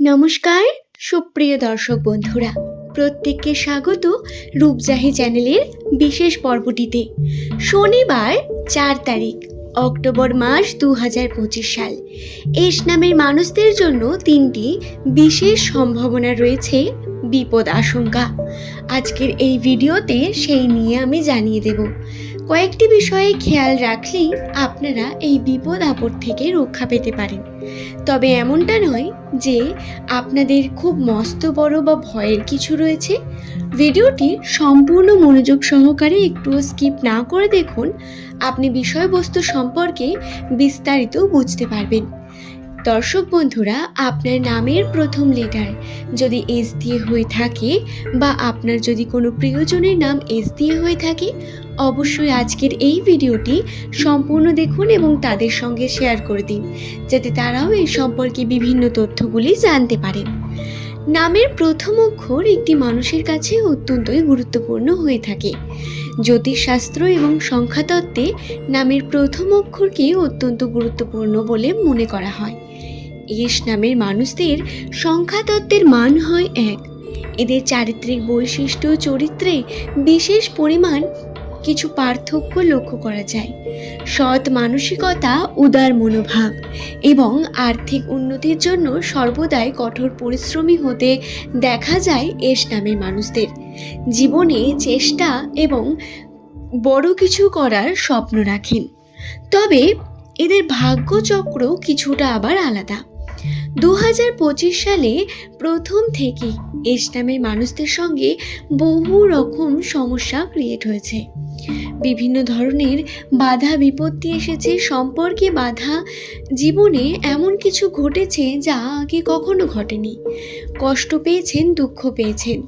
নমস্কার, সুপ্রিয় দর্শক বন্ধুরা। প্রত্যেককে স্বাগত রূপজাহি চ্যানেলের বিশেষ পর্বটিতে। শনিবার, চার তারিখ, অক্টোবর মাস দু হাজার পঁচিশ সাল। এস নামের মানুষদের জন্য তিনটি বিশেষ সম্ভাবনা রয়েছে, বিপদ আশঙ্কা। আজকের এই ভিডিওতে সেই নিয়ে আমি জানিয়ে দেব। কয়েকটি বিষয়ে খেয়াল রাখলেই আপনারা এই বিপদ আপদ থেকে রক্ষা পেতে পারেন। তবে এমনটা নয় যে আপনাদের খুব মস্ত বড় বা ভয়ের কিছু রয়েছে। ভিডিওটি সম্পূর্ণ মনোযোগ সহকারে একটু স্কিপ না করে দেখুন। আপনি বিষয়বস্তু সম্পর্কে বিস্তারিত বুঝতে পারবেন। দর্শক বন্ধুরা, আপনার নামের প্রথম লেটার যদি এস দিয়ে হয়ে থাকে বা আপনার যদি কোনো প্রিয়জনের নাম এস দিয়ে হয়ে থাকে, অবশ্যই আজকের এই ভিডিওটি সম্পূর্ণ দেখুন এবং তাদের সঙ্গে শেয়ার করে দিন, যাতে তারাও এই সম্পর্কে বিভিন্ন তথ্যগুলি জানতে পারেন নামের প্রথম অক্ষর একটি মানুষের কাছে অত্যন্তই গুরুত্বপূর্ণ হয়ে থাকে। জ্যোতিষশাস্ত্র এবং সংখ্যাতত্ত্বে নামের প্রথম অক্ষরকে অত্যন্ত গুরুত্বপূর্ণ বলে মনে করা হয়। এস নামের মানুষদের সংখ্যাতত্ত্বের মান হয় এক। এদের চারিত্রিক বৈশিষ্ট্য চরিত্রে বিশেষ পরিমাণ কিছু পার্থক্য লক্ষ্য করা যায়। সৎ মানসিকতা, উদার মনোভাব এবং আর্থিক উন্নতির জন্য সর্বদাই কঠোর পরিশ্রমী হতে দেখা যায় এস নামের মানুষদের। জীবনে চেষ্টা এবং বড় কিছু করার স্বপ্ন রাখেন। তবে এদের ভাগ্যচক্র কিছুটা আবার আলাদা। দু হাজার পঁচিশ সালে প্রথম থেকে ইসলামের মানুষদের সঙ্গে বহু রকম সমস্যা ক্রিয়েট হয়েছে। বিভিন্ন ধরনের বাধা বিপত্তি এসেছে, সম্পর্কে বাধা জীবনে এমন কিছু ঘটেছে যা আগে কখনো ঘটেনি। কষ্ট পেয়েছেন, দুঃখ পেয়েছেন।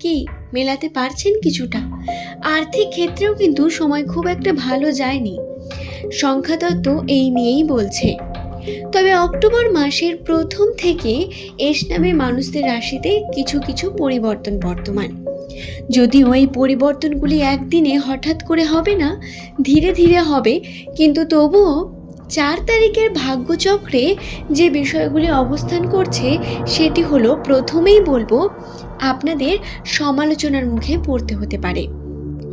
কি, মেলাতে পারছেন কিছুটা? আর্থিক ক্ষেত্রেও কিন্তু সময় খুব একটা ভালো যায়নি। সংখ্যাতত্ত্ব এই নিয়েই বলছে। তবে অক্টোবর মাসের প্রথম থেকে এস নামের মানুষদের রাশিতে কিছু কিছু পরিবর্তন বর্তমান। যদিও এই পরিবর্তনগুলি একদিনে হঠাৎ করে হবে না, ধীরে ধীরে হবে, কিন্তু তবুও চার তারিখের ভাগ্যচক্রে যে বিষয়গুলি অবস্থান করছে, সেটি হলো প্রথমেই বলব, আপনাদের সমালোচনার মুখে পড়তে হতে পারে।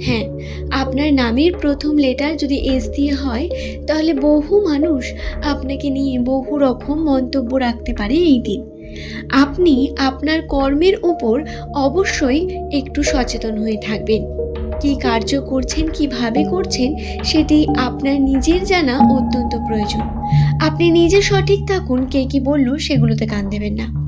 হ্যাঁ আপনার নামের প্রথম লেটার যদি এস দিয়ে হয়, তাহলে বহু মানুষ আপনাকে নিয়ে বহু রকম মন্তব্য রাখতে পারে এই দিন। আপনি আপনার কর্মের উপর অবশ্যই একটু সচেতন হয়ে থাকবেন। কি কার্য করছেন, কীভাবে করছেন, সেটি আপনার নিজের জানা অত্যন্ত প্রয়োজন। আপনি নিজে সঠিক থাকুন, কে কি বলল সেগুলোতে কান দেবেন না।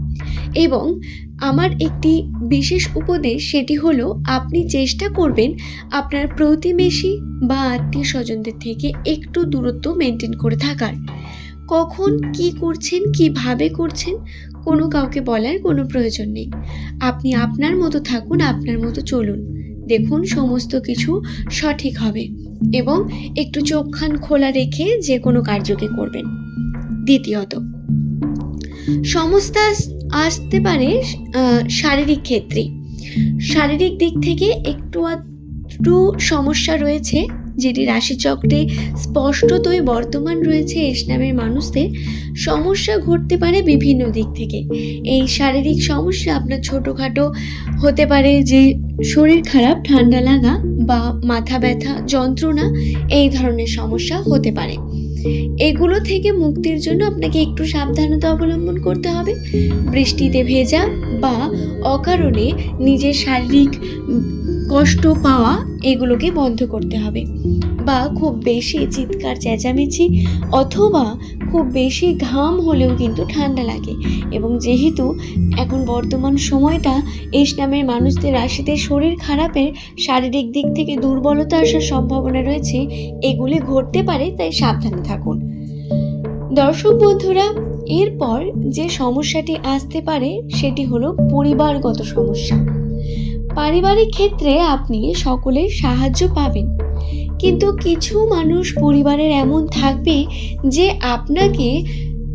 এবং আমার একটি বিশেষ উপদেশ সেটি হলো, আপনি চেষ্টা করবেন আপনার প্রতিবেশী বা আত্মীয় স্বজনদের থেকে একটু দূরত্ব মেনটেন করে থাকার। কখন কি করছেন, কীভাবে করছেন, কোনো কাউকে বলার কোনো প্রয়োজন নেই। আপনি আপনার মতো থাকুন, আপনার মতো চলুন। দেখুন, সমস্ত কিছু সঠিক হবে এবং একটু চোখখান খোলা রেখে যে কোনো কার্যকে করবেন। দ্বিতীয়ত সমস্যা আস- আসতে পারে শারীরিক ক্ষেত্রে। শারীরিক দিক থেকে একটু একটু সমস্যা রয়েছে, যেটি রাশিচক্রে স্পষ্টতই বর্তমান রয়েছে এস নামের মানুষদের। সমস্যা ঘটতে পারে বিভিন্ন দিক থেকে। এই শারীরিক সমস্যা আপনার ছোটোখাটো হতে পারে যে, শরীর খারাপ, ঠান্ডা লাগা বা মাথা ব্যথা, যন্ত্রণা, এই ধরনের সমস্যা হতে পারে। এগুলো থেকে মুক্তির জন্য আপনাকে একটু সাবধানতা অবলম্বন করতে হবে। বৃষ্টিতে ভেজা বা অকারণে নিজের শারীরিক কষ্ট পাওয়া এগুলোকে বন্ধ করতে হবে। বা খুব বেশি চিৎকার চেঁচামেচি অথবা খুব বেশি ঘাম হলেও কিন্তু ঠান্ডা লাগে। এবং যেহেতু এখন বর্তমান সময়টা এস নামের মানুষদের রাশিতে শরীর খারাপের শারীরিক দিক থেকে দুর্বলতা আসার সম্ভাবনা রয়েছে, এগুলি ঘটতে পারে, তাই সাবধানে থাকুন। দর্শক বন্ধুরা, এরপর যে সমস্যাটি আসতে পারে, সেটি হলো পরিবারগত সমস্যা। পারিবারিক ক্ষেত্রে আপনি সকলের সাহায্য পাবেন। কিন্তু কিছু মানুষ পরিবারের এমন থাকবে যে আপনাকে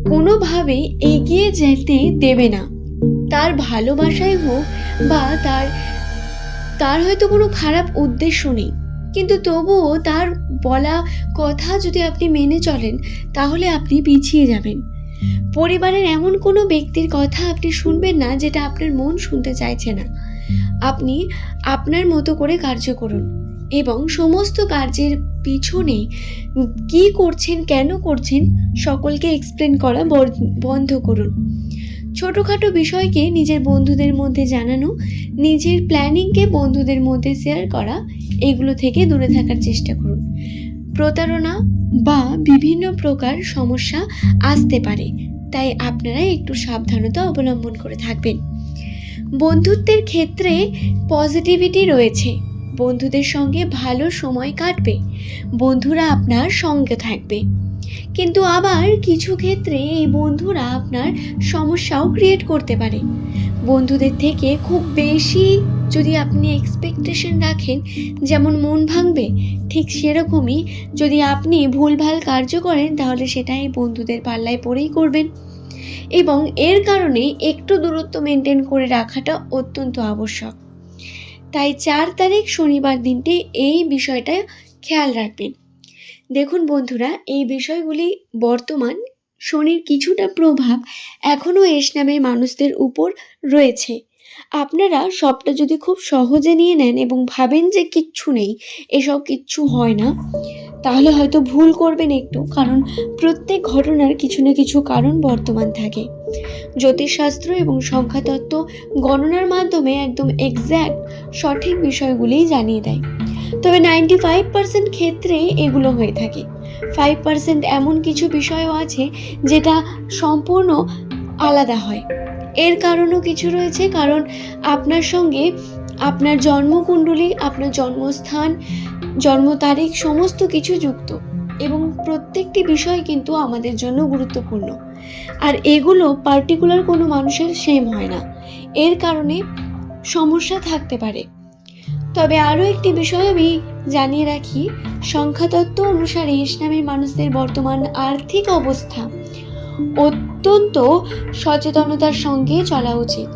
কোনোভাবেই এগিয়ে যেতে দেবে না। তার ভালোবাসাই হোক বা তার তার হয়তো কোনো খারাপ উদ্দেশ্য নেই। কিন্তু তবুও তার বলা কথা যদি আপনি মেনে চলেন, তাহলে আপনি পিছিয়ে যাবেন। পরিবারের এমন কোনো ব্যক্তির কথা আপনি শুনবেন না যেটা আপনার মন শুনতে চাইছে না। আপনি আপনার মতো করে কার্য করুন। এবং সমস্ত কার্যের পিছনে কি করছেন, কেন করছেন, সকলকে এক্সপ্লেন করা বন্ধ করুন। ছোটোখাটো বিষয়কে নিজের বন্ধুদের মধ্যে জানানো, নিজের প্ল্যানিংকে বন্ধুদের মধ্যে শেয়ার করা, এগুলো থেকে দূরে থাকার চেষ্টা করুন। প্রতারণা বা বিভিন্ন প্রকার সমস্যা আসতে পারে, তাই আপনারা একটু সাবধানতা অবলম্বন করে থাকবেন। বন্ধুত্বের ক্ষেত্রে পজিটিভিটি রয়েছে। বন্ধুদের সঙ্গে ভালো সময় কাটবে, বন্ধুরা আপনার সঙ্গে থাকবে। কিন্তু আবার কিছু ক্ষেত্রে এই বন্ধুরা আপনার সমস্যাও ক্রিয়েট করতে পারে। বন্ধুদের থেকে খুব বেশি যদি আপনি এক্সপেকটেশন রাখেন, যেমন মন ভাঙবে, ঠিক সেরকমই যদি আপনি ভুলভাল কার্য করেন, তাহলে সেটাই বন্ধুদের পাল্লায় পড়েই করবেন। এবং এর কারণে একটু দূরত্ব মেনটেন করে রাখাটা অত্যন্ত আবশ্যক। তাই চার তারিখ শনিবার দিনটি এই বিষয়টা খেয়াল রাখবেন। দেখুন বন্ধুরা, এই বিষয়গুলি বর্তমান শনির কিছুটা প্রভাব এখনও এস নামের মানুষদের উপর রয়েছে। আপনারা সবটা যদি খুব সহজে নিয়ে নেন এবং ভাবেন যে কিচ্ছু নেই, এসব কিচ্ছু হয় না, তাহলে হয়তো ভুল করবেন একটু, কারণ প্রত্যেক ঘটনার কিছু না কিছু কারণ বর্তমান থাকে। জ্যোতিষশাস্ত্র এবং সংখ্যাতত্ত্ব গণনার মাধ্যমে একদম এক্স্যাক্ট সঠিক বিষয়গুলিই জানিয়ে দেয়। তবে নাইনটি ফাইভ পার্সেন্ট ক্ষেত্রে এগুলো হয়ে থাকে। ফাইভ পার্সেন্ট এমন কিছু বিষয়ও আছে যেটা সম্পূর্ণ আলাদা হয়। এর কারণও কিছু রয়েছে, কারণ আপনার সঙ্গে আপনার জন্মকুণ্ডলী, আপনার জন্মস্থান, জন্ম তারিখ সমস্ত কিছু যুক্ত এবং প্রত্যেকটি বিষয় কিন্তু আমাদের জন্য গুরুত্বপূর্ণ। আর এগুলো পার্টিকুলার কোনো মানুষের সেম হয় না। এর কারণে সমস্যা থাকতে পারে। তবে আরও একটি বিষয় আমি জানিয়ে রাখি, সংখ্যাতত্ত্ব অনুসারে ইসলামের মানুষদের বর্তমান আর্থিক অবস্থা অত্যন্ত সচেতনতার সঙ্গে চলা উচিত।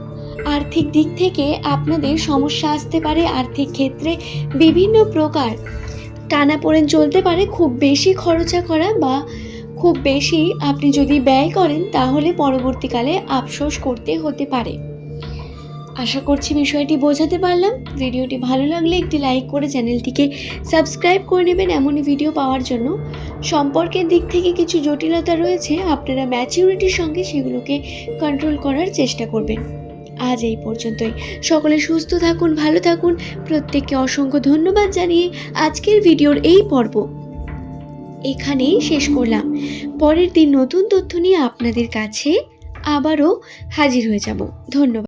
আর্থিক দিক থেকে আপনাদের সমস্যা আসতে পারে, আর্থিক ক্ষেত্রে বিভিন্ন প্রকার টানা পড়েন চলতে পারে, খুব বেশি খরচা করা বা খুব বেশি আপনি যদি ব্যয় করেন তাহলে পরবর্তীকালে আফসোস করতে হতে পারে। আশা করছি বিষয়টি বোঝাতে পারলাম। ভিডিওটি ভালো লাগলে একটি লাইক করে চ্যানেলটিকে সাবস্ক্রাইব করে নেবেন এমনই ভিডিও পাওয়ার জন্য। সম্পর্কের দিক থেকে কিছু জটিলতা রয়েছে, আপনারা ম্যাচিউরিটির সঙ্গে সেগুলোকে কন্ট্রোল করার চেষ্টা করবেন। আজ এই পর্যন্তই। সকলে সুস্থ থাকুন, ভালো থাকুন। প্রত্যেককে অসংখ্য ধন্যবাদ জানিয়ে আজকের ভিডিওর এই পর্ব এখানেই শেষ করলাম। পরের দিন নতুন তথ্য নিয়ে আপনাদের কাছে আবারও হাজির হয়ে যাব। ধন্যবাদ।